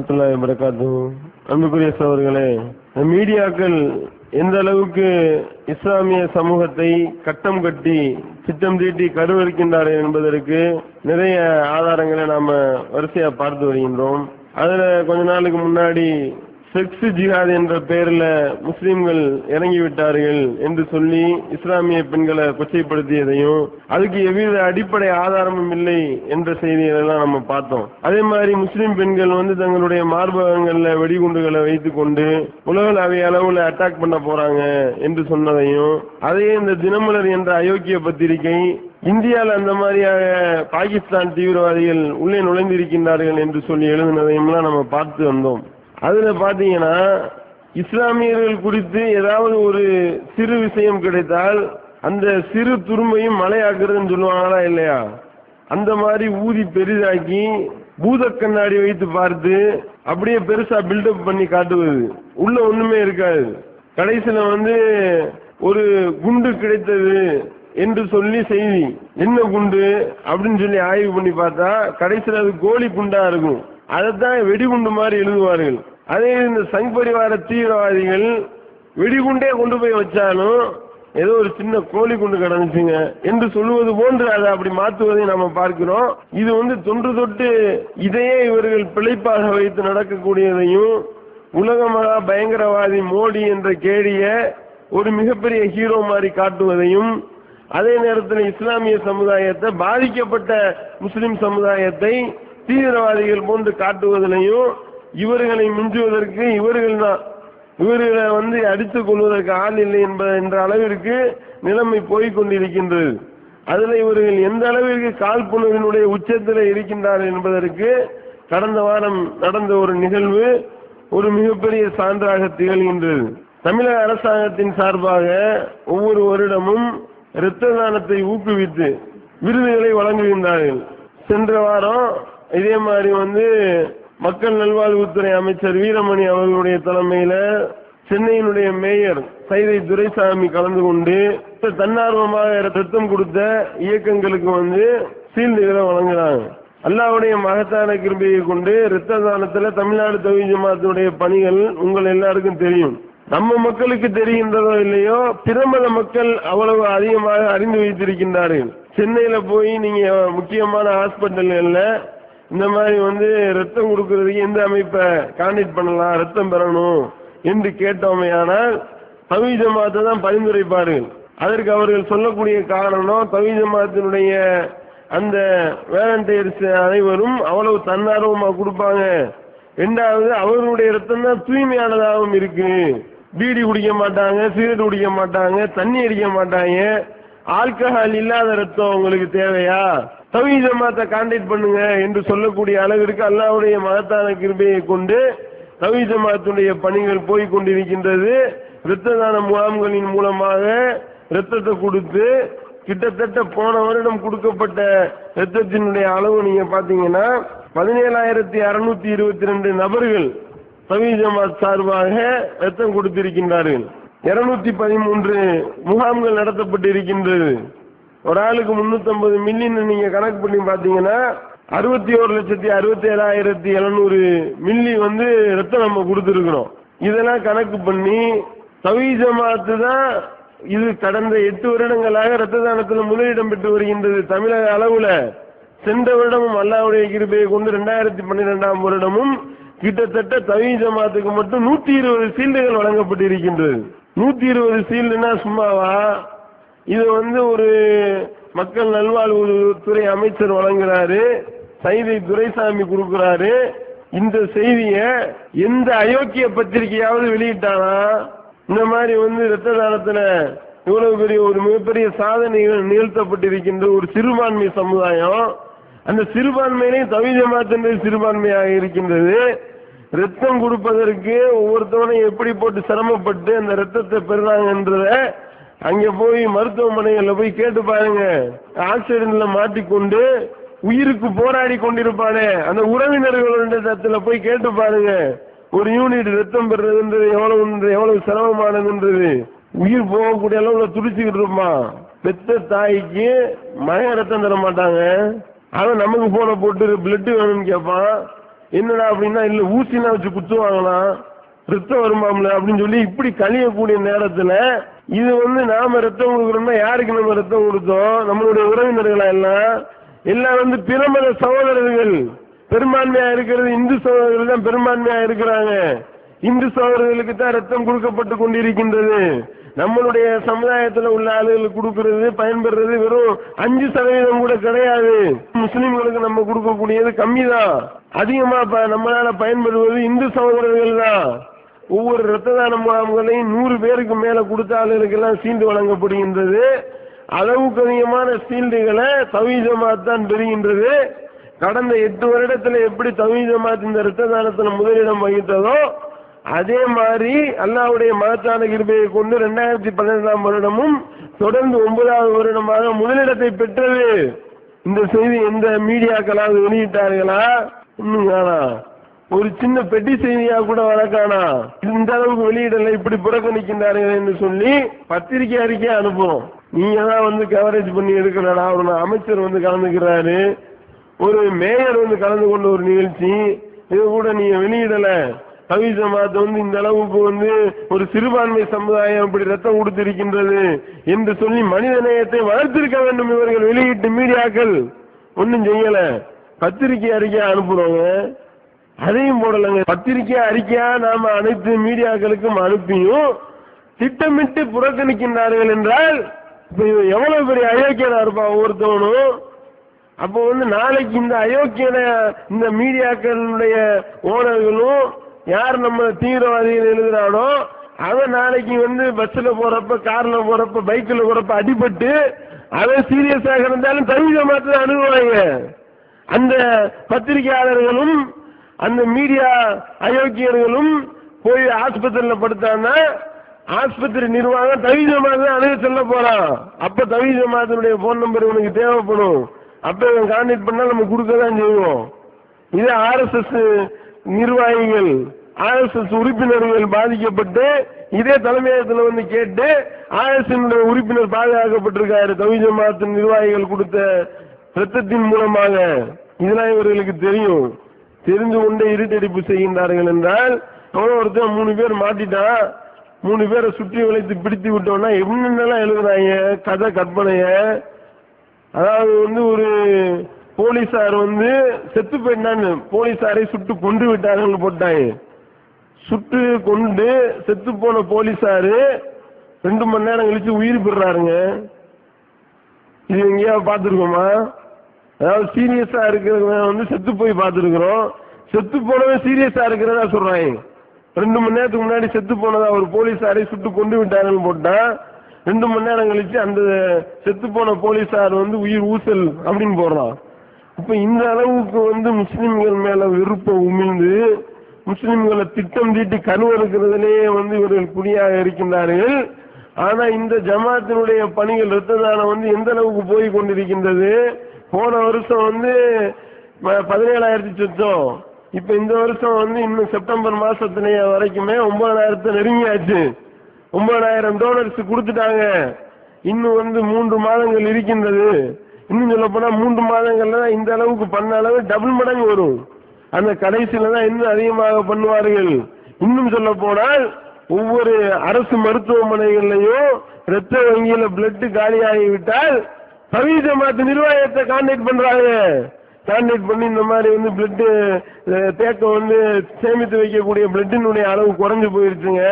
வரமத்துல்லாஹி வரகாத்து அன்புக்குரிய சோர்களே மீடியாக்கள் எந்த அளவுக்கு இஸ்லாமிய சமூகத்தை கட்டம் கட்டி திட்டம் தீட்டி கருவறுக்கின்றார்கள் என்பதற்கு நிறைய ஆதாரங்களை நாம வரிசையா பார்த்து வருகின்றோம். அதுல கொஞ்ச நாளுக்கு முன்னாடி செக்ஸ் ஜிஹாத் என்ற பெயரில் முஸ்லீம்கள் இறங்கி விட்டார்கள் என்று சொல்லி இஸ்லாமிய பெண்களை கொச்சைப்படுத்தியதையும் அதுக்கு எவ்வித அடிப்படை ஆதாரமும் இல்லை என்ற செய்திகளெல்லாம் நம்ம பார்த்தோம். அதே மாதிரி முஸ்லீம் பெண்கள் வந்து தங்களுடைய மார்பகங்கள்ல வெடிகுண்டுகளை வைத்துக் கொண்டு உலகளாவிய அளவுல அட்டாக் பண்ண போறாங்க என்று சொன்னதையும் அதையே இந்த தினமலர் என்ற அயோக்கிய பத்திரிகை இந்தியாவில் அந்த மாதிரியாக பாகிஸ்தான் தீவிரவாதிகள் உள்ளே நுழைந்திருக்கின்றார்கள் என்று சொல்லி எழுதினதையும்லாம் நம்ம பார்த்து வந்தோம். அதுல பாத்தீங்கன்னா இஸ்லாமியர்கள் குறித்து ஏதாவது ஒரு சிறு விஷயம் கிடைத்தால் அந்த சிறு துரும்பையும் மலையாக்குறதுன்னு சொல்லுவாங்களா இல்லையா? அந்த மாதிரி ஊதி பெரிதாக்கி பூத கண்ணாடி வைத்து பார்த்து அப்படியே பெருசா பில்டப் பண்ணி காட்டுவது. உள்ள ஒண்ணுமே இருக்காது. கடைசியில வந்து ஒரு குண்டு கிடைத்தது என்று சொல்லி செய்தி. என்ன குண்டு? அப்படின்னு சொல்லி ஆய்வு பண்ணி பார்த்தா கடைசியில் அது கோழி குண்டா இருக்கும். அதைத்தான் வெடிகுண்டு மாதிரி எழுதுவார்கள். அதே இந்த சங் பரிவார தீவிரவாதிகள் வெடிகுண்டே கொண்டு போய் வச்சாலும் ஏதோ ஒரு சின்ன கோழி குண்டு கிடந்துச்சுங்க என்று சொல்லுவது போன்று அதை அப்படி மாற்றுவதை நாம பார்க்கிறோம். இது வந்து தொன்று தொட்டு இதையே இவர்கள் பிழைப்பாக வைத்து நடக்கக்கூடியதையும் உலக மகா பயங்கரவாதி மோடி என்ற கேடிய ஒரு மிகப்பெரிய ஹீரோ மாதிரி காட்டுவதையும் அதே நேரத்தில் இஸ்லாமிய சமுதாயத்தை பாதிக்கப்பட்ட முஸ்லிம் சமுதாயத்தை தீவிரவாதிகள் போன்று காட்டுவதிலையும் இவர்களை மிஞ்சுவதற்கு இவர்கள் தான். இவர்களை வந்து அடித்துக் கொள்வதற்கு ஆள் இல்லை என்பது என்ற அளவிற்கு நிலைமை போய்கொண்டிருக்கின்றது அதில் இவர்கள் எந்த அளவிற்கு காழ்ப்புணர்வினுடைய உச்சத்தில் இருக்கின்றார்கள் என்பதற்கு கடந்த வாரம் நடந்த ஒரு நிகழ்வு ஒரு மிகப்பெரிய சான்றாக திகழ்கின்றது. தமிழக அரசாங்கத்தின் சார்பாக ஒவ்வொரு வருடமும் இரத்த தானத்தை ஊக்குவித்து விருதுகளை வழங்குகின்றார்கள். சென்ற வாரம் இதே மாதிரி வந்து மக்கள் நல்வாழ்வுத்துறை அமைச்சர் வீரமணி அவர்களுடைய தலைமையில சென்னையினுடைய மேயர் சைதை துரைசாமி கலந்து கொண்டு தன்னார்வமாக ரத்தம் கொடுத்த இயக்கங்களுக்கு வந்து சீல்டுகளை வழங்குறாங்க அல்லாவுடைய மகத்தான கிருபையை கொண்டு இரத்த தானத்துல தமிழ்நாடு தொகுதி ஜமாத்துடைய பணிகள் உங்கள் எல்லாருக்கும் தெரியும். நம்ம மக்களுக்கு தெரிகின்றதோ இல்லையோ பிரமத மக்கள் அவ்வளவு அதிகமாக அறிந்து வைத்திருக்கின்றார்கள். சென்னையில போய் நீங்க முக்கியமான ஹாஸ்பிட்டல்கள்ல இந்த மாதிரி வந்து ரத்தம் கொடுக்கறதுக்கு எந்த அமைப்பை கான்டாக்ட் பண்ணலாம் ரத்தம் பெறணும் என்று கேட்டோமையானால் தவி ஜமாத்தை தான் பரிந்துரைப்பார்கள் அதற்கு அவர்கள் சொல்லக்கூடிய காரணம் தவி ஜமாத்தினுடைய அந்த வேலண்டியர்ஸ் அனைவரும் அவ்வளவு தன்னார்வமாக கொடுப்பாங்க. ரெண்டாவது அவர்களுடைய ரத்தம் தான் தூய்மையானதாகவும் இருக்கு. பீடி குடிக்க மாட்டாங்க சிகரெட் குடிக்க மாட்டாங்க தண்ணி அடிக்க மாட்டாங்க. ஆல்கஹால் இல்லாத ரத்தம் உங்களுக்கு தேவையா? தவி ஜமாத்தை கான்டாக்ட் பண்ணுங்க என்று சொல்லக்கூடிய அளவிற்கு அல்லாவுடைய மகத்தான கிருபையை கொண்டு தவி ஜமாத்துடைய பணிகள் போய் கொண்டிருக்கின்றது. இரத்த தான முகாம்களின் மூலமாக இரத்தத்தை கொடுத்து கிட்டத்தட்ட போன வருடம் கொடுக்கப்பட்ட இரத்தத்தினுடைய அளவு நீங்க பாத்தீங்கன்னா பதினேழாயிரத்தி அறுநூத்தி இருபத்தி ரெண்டு நபர்கள் தவி ஜமாத் சார்பாக ரத்தம் கொடுத்திருக்கின்றார்கள். இருநூத்தி பதிமூன்று முகாம்கள் நடத்தப்பட்டு இருக்கின்றது ஒரு ஆளுக்கு முன்னூத்தி ஐம்பது மில்லியன் நீங்க கணக்கு பண்ணி பாத்தீங்கன்னா அறுபத்தி ஒரு லட்சத்தி அறுபத்தி ஏழாயிரத்தி எழுநூறு மில்லி வந்து ரத்தம் நம்ம கொடுத்துருக்கிறோம். இதெல்லாம் கணக்கு பண்ணி தவி ஜமாத்து தான் இது கடந்த எட்டு வருடங்களாக ரத்த தானத்தில் முதலிடம் பெற்று வருகின்றது. தமிழக அளவுல சென்ற வருடமும் அல்லாவுடைய கிருபையை கொண்டு ரெண்டாயிரத்தி பன்னிரெண்டாம் வருடமும் கிட்டத்தட்ட தவி ஜமாத்துக்கு மட்டும் நூத்தி இருபது சீல்டுகள் வழங்கப்பட்டிருக்கின்றது. நூத்தி இருபது சீல்டுனா சும்மாவா? இது வந்து ஒரு மக்கள் நல்வாழ்வுத்துறை அமைச்சர் வழங்குறாரு சைதை துரைசாமி கொடுக்கிறாரு. இந்த செய்திய எந்த அயோக்கிய பத்திரிகையாவது வெளியிட்டானா? இந்த மாதிரி வந்து இரத்த தானத்துல இவ்வளவு பெரிய ஒரு மிகப்பெரிய சாதனைகள் நிகழ்த்தப்பட்டிருக்கின்ற ஒரு சிறுபான்மை சமுதாயம் அந்த சிறுபான்மையிலையும் தவி சிறுபான்மையாக இருக்கின்றது. ரத்தம் கொடுப்பதற்கு ஒவ்வொருத்தவனையும் எப்படி போட்டு சிரமப்பட்டு அந்த ரத்தத்தை பெறுறாங்கன்றத அங்க போய் மருத்துவமனைகள்ல போய் கேட்டு பாருங்க. ஆக்சிடென்ட்ல மாட்டிக்கொண்டு உயிருக்கு போராடி கொண்டிருப்பானே. அந்த உறவினர்களுடைய போய் கேட்டு பாருங்க. ஒரு யூனிட் ரத்தம் பெறுறதுன்றது எவ்வளவு எவ்வளவு சிரமமானதுன்றது. உயிர் போகக்கூடிய அளவுல துடிச்சுக்கிட்டு இருப்பான் பெத்த தாய்க்கு மகன் ரத்தம் தர மாட்டாங்க ஆனா நமக்கு போன போட்டு பிளட் வேணும்னு கேட்பான் என்னடா அப்படின்னா இல்ல ஊசிலாம் வச்சு குத்துவாங்களாம் ரத்தம் வருமாம்ல அப்படின்னு சொல்லி இப்படி கழியக்கூடிய நேரத்துல இது வந்து நாம ரத்தம் கொடுக்குறோம்னா யாருக்கு நம்ம ரத்தம் கொடுத்தோம்? நம்மளுடைய உறவினர்களா எல்லாம் எல்லாம் வந்து பிரமத சகோதரர்கள். பெரும்பான்மையா இருக்கிறது இந்து சகோதரர்கள் தான் பெரும்பான்மையா இருக்கிறாங்க. இந்து சகோதரர்களுக்கு தான் ரத்தம் கொடுக்கப்பட்டு கொண்டிருக்கின்றது. நம்மளுடைய சமுதாயத்துல உள்ள ஆளுகளுக்கு கொடுக்கறது பயன்பெறுறது வெறும் அஞ்சு சதவீதம் கூட கிடையாது. முஸ்லிம்களுக்கு நம்ம கொடுக்கக்கூடியது கம்மி தான் அதிகமா நம்மளால பயன்பெறுவது இந்து சகோதரர்கள் தான். ஒவ்வொரு ரத்த தான முகாம்களையும் நூறு பேருக்கு மேல கொடுத்த ஆளுகளுக்கெல்லாம் சீண்டு வழங்கப்படுகின்றது. அளவுக்கு அதிகமான சீல்டுகளை தவீஜமாத் தான் பெறுகின்றது. கடந்த எட்டு வருடத்துல எப்படி தவீஜமாத் இந்த ரத்த தானத்துல முதலிடம் வகித்ததோ அதே மாதிரி அல்லாவுடைய மகத்தான கிருபையை கொண்டு ரெண்டாயிரத்தி பதினைந்தாம் வருடமும் தொடர்ந்து ஒன்பதாவது வருடமாக முதலிடத்தை பெற்றது. இந்த செய்தி எந்த மீடியாக்களாவது வெளியிட்டார்களா? இன்னும் காணா. ஒரு சின்ன பெட்டி செய்தியா கூட வழக்கானா இந்த அளவுக்கு வெளியிடல இப்படி புறக்கணிக்கின்றார்கள் என்று சொல்லி பத்திரிக்கை அறிக்கையை அனுப்புறோம். நீங்க தான் வந்து கவரேஜ் பண்ணி எடுக்கலடா. ஒரு அமைச்சர் வந்து கலந்துக்கிறாரு. ஒரு மேயர் வந்து கலந்து கொண்ட ஒரு நிகழ்ச்சி. இது கூட நீங்க வெளியிடல. கவி ஜமாத் வந்து இந்த அளவுக்கு வந்து ஒரு சிறுபான்மை சமுதாயம் இப்படி ரத்தம் கொடுத்திருக்கின்றது என்று சொல்லி மனித நேயத்தை வளர்த்திருக்க வேண்டும் இவர்கள் வெளியிட்டு மீடியாக்கள். ஒன்றும் செய்யல. பத்திரிக்கை அறிக்கையா அனுப்புறோங்க. அதையும் போடலங்க. பத்திரிக்கை அறிக்கையா நாம அனைத்து மீடியாக்களுக்கும் அனுப்பியும் திட்டமிட்டு புறக்கணிக்கின்றார்கள் என்றால் இப்ப இவன் எவ்வளவு பெரிய அயோக்கியனா இருப்பான் ஒவ்வொருத்தவனும்? அப்போ வந்து நாளைக்கு இந்த அயோக்கியன இந்த மீடியாக்களுடைய ஓனர்களும் யார் நம்ம தீவிரவாதிகள் எழுதுறானோ அவன் நாளைக்கு வந்து பஸ்ல போறப்ப கார்ல போறப்ப பைக்ல போறப்ப அடிபட்டு அவன் சீரியஸாக இருந்தாலும் தவிர மாத்திரம் அணுகுவாங்க. அந்த பத்திரிகையாளர்களும் அந்த மீடியா அயோக்கியர்களும் போய் ஆஸ்பத்திரியில படுத்தான்னா ஆஸ்பத்திரி நிர்வாகம் தவிஜ மாதிரி அணுக சொல்ல போறான். அப்ப தவிஜமாதனுடைய போன் நம்பர் உனக்கு தேவைப்படும். அப்ப இவன் கான்டாக்ட் பண்ணா நம்ம கொடுக்க தான் செய்வோம். இது ஆர்எஸ்எஸ் நிர்வாகிகள் ஆர்எஸ்எஸ் உறுப்பினர்கள் பாதிக்கப்பட்டு இதே தலைமையகத்தில் வந்து கேட்டு ஆர்எஸ் உறுப்பினர் பாதுகாக்கப்பட்டிருக்காரு. தவிஜமாத்தின் நிர்வாகிகள் கொடுத்த ரத்தத்தின் மூலமாக. இதெல்லாம் இவர்களுக்கு தெரியும். தெரிந்து கொண்டே இருட்டடிப்பு செய்கின்றார்கள் என்றால் அவன் ஒருத்தன் மூணு பேர் மாட்டிட்டான். மூணு பேரை சுற்றி வளைத்து பிடித்து விட்டோம்னா என்னென்னலாம் எழுதுறாங்க? கதை கற்பனைய. அதாவது வந்து ஒரு போலீசார் வந்து செத்து போயிட்டான்னு போலீசாரை சுட்டு கொண்டு விட்டார்கள் போட்டாங்க. சுட்டு கொண்டு செத்து போன போலீசாரு ரெண்டு மணி நேரம் கழிச்சு உயிர் பெறாருங்க. இது எங்கேயாவது பார்த்துருக்கோமா? அதாவது சீரியஸா இருக்கிறவங்க வந்து செத்து போய் பார்த்துருக்குறோம். செத்து போனவன் சீரியஸா இருக்கிறதா சொல்றாங்க. ரெண்டு மணி நேரத்துக்கு முன்னாடி செத்து போனதா ஒரு போலீஸாரை சுட்டு கொண்டு விட்டாருன்னு போட்டா ரெண்டு மணி நேரம் கழிச்சு அந்த செத்து போன போலீஸார் வந்து உயிர் ஊசல் அப்படின்னு போடுறான். இப்ப இந்த அளவுக்கு வந்து முஸ்லிம்கள் மேல விருப்பம் உமிழ்ந்து முஸ்லிம்களை திட்டம் தீட்டி கருவறுக்கிறதுலேயே வந்து இவர்கள் குறியாக இருக்கின்றார்கள். ஆனா இந்த ஜமாத்தினுடைய பணிகள் இரத்த தானம் வந்து எந்த அளவுக்கு போய் கொண்டிருக்கின்றது? போன வருஷம் வந்து பதினேழாயிரத்தி சொச்சம் இப்ப இந்த வருஷம் வந்து இன்னும் செப்டம்பர் மாசத்துலயே வரைக்குமே ஒன்பதாயிரத்தை நெருங்கியாச்சு. ஒன்பதாயிரம் டோனர்ஸ் கொடுத்துட்டாங்க. இன்னும் வந்து மூன்று மாதங்கள் இருக்கின்றது. இன்னும் சொல்ல போனா மூன்று மாதங்கள்ல தான் இந்த அளவுக்கு பண்ண அளவு டபுள் மடங்கு வரும். அந்த கடைசியில தான் இன்னும் அதிகமாக பண்ணுவார்கள். இன்னும் சொல்ல போனால் ஒவ்வொரு அரசு மருத்துவமனைகள்லயும் ரத்த வங்கியில பிளட் காலியாகிவிட்டால் பவி ஜமாத் நிர்வாகத்தை கான்டாக்ட் பண்றாங்க. கான்டாக்ட் பண்ணி இந்த மாதிரி வந்து பிளட் தேக்கம் வந்து சேமித்து வைக்கக்கூடிய பிளட்டினுடைய அளவு குறைஞ்சு போயிருச்சுங்க.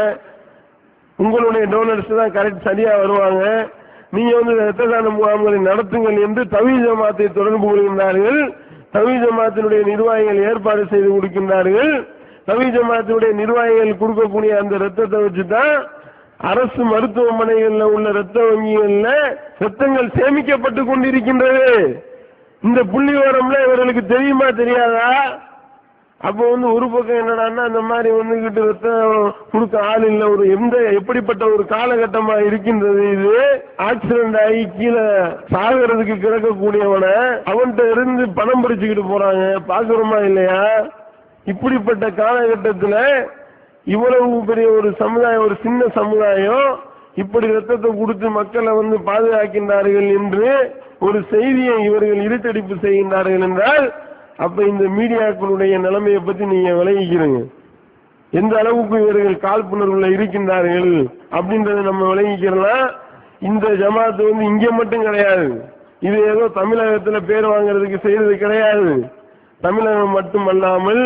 உங்களுடைய டோனர்ஸ் தான் கரெக்ட் சரியா வருவாங்க. நீங்க வந்து ரத்த தான முகாம்களை நடத்துங்கள் என்று தவி ஜமாத்தை தொடர்பு கொள்கின்றார்கள். தவி ஜமாத்தினுடைய நிர்வாகிகள் ஏற்பாடு செய்து கொடுக்கின்றார்கள். தவி ஜமாத்தினுடைய நிர்வாகிகள் கொடுக்கக்கூடிய அந்த ரத்தத்தை வச்சு தான் அரசு மருத்துவமனைகளில் உள்ள ரத்த வங்கிகளில் ரத்தங்கள் சேமிக்கப்பட்டு கொண்டிருக்கின்றது. இந்த புள்ளி இவர்களுக்கு தெரியுமா தெரியாதா? அப்போ வந்து ஒரு பக்கம் என்னடான்னா அந்த மாதிரி வந்துகிட்டு ரத்தம் கொடுக்க ஆள் இல்லை ஒரு எந்த எப்படிப்பட்ட ஒரு காலகட்டமா இருக்கின்றது இது? ஆக்சிடென்ட் ஆகி கீழே சாகிறதுக்கு கிடக்கக்கூடியவனை அவன்கிட்ட இருந்து பணம் பறிச்சுக்கிட்டு போறாங்க. பாக்குறோமா இல்லையா? இப்படிப்பட்ட காலகட்டத்துல இவ்வளவு பெரிய ஒரு சமுதாயம் ஒரு சின்ன சமுதாயம் இப்படி ரத்தத்தை கொடுத்து மக்களை வந்து பாதுகாக்கின்றார்கள் என்று ஒரு செய்தியை இவர்கள் இருட்டடிப்பு செய்கின்றார்கள் என்றால் அப்ப இந்த மீடியாக்களுடைய நிலைமையை பத்தி நீங்க விளங்கிக்கிறீங்க. எந்த அளவுக்கு இவர்கள் காழ்ப்புணர்வுல இருக்கின்றார்கள் அப்படின்றத நம்ம விளங்கிக்கிறோம்னா இந்த ஜமாத்து வந்து இங்க மட்டும் கிடையாது. இது ஏதோ தமிழகத்துல பேர் வாங்குறதுக்கு செய்யறது கிடையாது. தமிழகம் மட்டுமல்லாமல்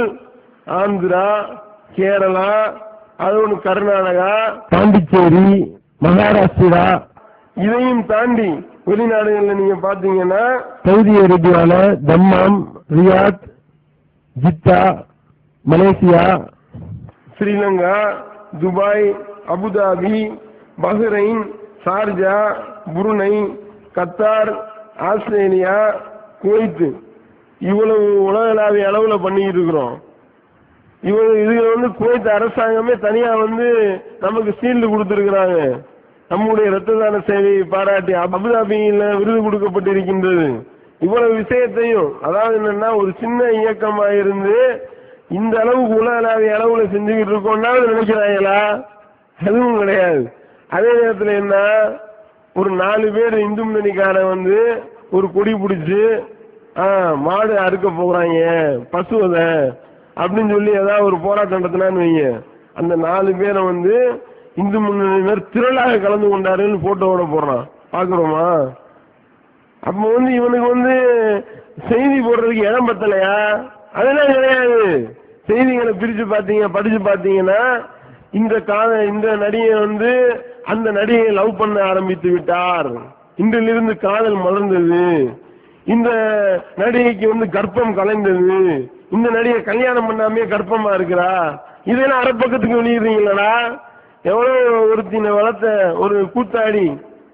ஆந்திரா கேரளா அதோடு கர்நாடகா பாண்டிச்சேரி மகாராஷ்டிரா. இதையும் தாண்டி வெளிநாடுகள்ல நீங்க பாத்தீங்கன்னா Saudi அரேபியால Dammam Riyadh Jeddah Malaysia Sri Lanka Dubai Abu Dhabi Bahrain Sharjah Brunei Qatar Australia Kuwait இவ்வளவு உலகளாவிய அளவுல பண்ணிட்டு இருக்கிறோம். இவங்க இதுல வந்து குவைத் அரசாங்கமே தனியா வந்து நமக்கு சீல்டு கொடுத்திருக்கிறாங்க. நம்முடைய ரத்ததான சேவையை பாராட்டி அபுதாபியில விருது கொடுக்கப்பட்டிருக்கின்றது. இவ்வளவு விஷயத்தையும் அதாவது என்னன்னா ஒரு சின்ன இயக்கமா இருந்து இந்த அளவுக்கு உலகளாவிய அளவுல செஞ்சுக்கிட்டு இருக்கோம்னா நினைக்கிறாங்களா அதுவும் கிடையாது. அதே நேரத்துல என்ன ஒரு நாலு பேர் இந்து முன்னணிக்காரன் வந்து ஒரு கொடி பிடிச்சி ஆ, மாடு அறுக்க போகிறாங்க பசுவதை அப்படின்னு சொல்லி ஏதாவது ஒரு போராட்டம் நடத்தினான்னு வைங்க. அந்த நாலு பேரை வந்து இந்து முன்னணியினர் திரளாக கலந்து கொண்டாருன்னு போட்டோவோட போடுறான் பாக்குறோமா அப்ப வந்து இவனுக்கு வந்து செய்தி போடுறதுக்கு இடம் பத்தலையா? அதெல்லாம் கிடையாது. செய்திகளை பிரிச்சு பாத்தீங்க படிச்சு பாத்தீங்கன்னா இந்த கால இந்த நடிகை வந்து அந்த நடிகையை லவ் பண்ண ஆரம்பித்து விட்டார். இன்றிலிருந்து காதல் மலர்ந்தது. இந்த நடிகைக்கு வந்து கர்ப்பம் கலைந்தது. இந்த நடிகை கல்யாணம் பண்ணாமே கர்ப்பமா இருக்கிறா? இதெல்லாம் அரை பக்கத்துக்கு வெளியிடுறீங்களா எவ்வளோ ஒருத்தின வளர்த்த ஒரு கூத்தாடி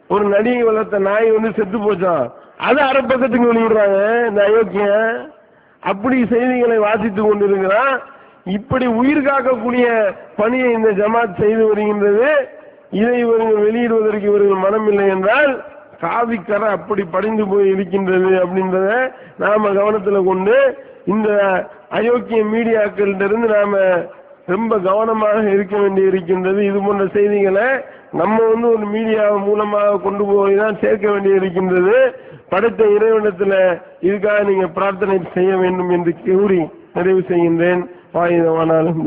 ஒரு நடிகை வளர்த்த நாய் வந்து செத்து போச்சான் அதை அரைப்பக்கத்துக்கு வெளியிடுறாங்க இந்த அயோக்கியன். அப்படி செய்திகளை வாசித்து கொண்டிருக்கிறான். இப்படி உயிர் காக்கக்கூடிய பணியை இந்த ஜமாத் செய்து வருகின்றது. இதை இவர்கள் வெளியிடுவதற்கு இவர்கள் இல்லை என்றால் காவிக்கரை அப்படி படிந்து போய் இருக்கின்றது அப்படின்றத நாம கவனத்தில் கொண்டு இந்த அயோக்கிய மீடியாக்கள்கிட்ட இருந்து நாம ரொம்ப கவனமாக இருக்க வேண்டி இருக்கின்றது இது போன்ற செய்திகளை நம்ம வந்து ஒரு மீடியா மூலமாக கொண்டு போய் தான் சேர்க்க வேண்டி இருக்கின்றது படைத்த இறைவனத்தில் இதுக்காக நீங்கள் பிரார்த்தனை செய்ய வேண்டும் என்று கூறி நிறைவு செய்கின்றேன். வாயுதமானாலும்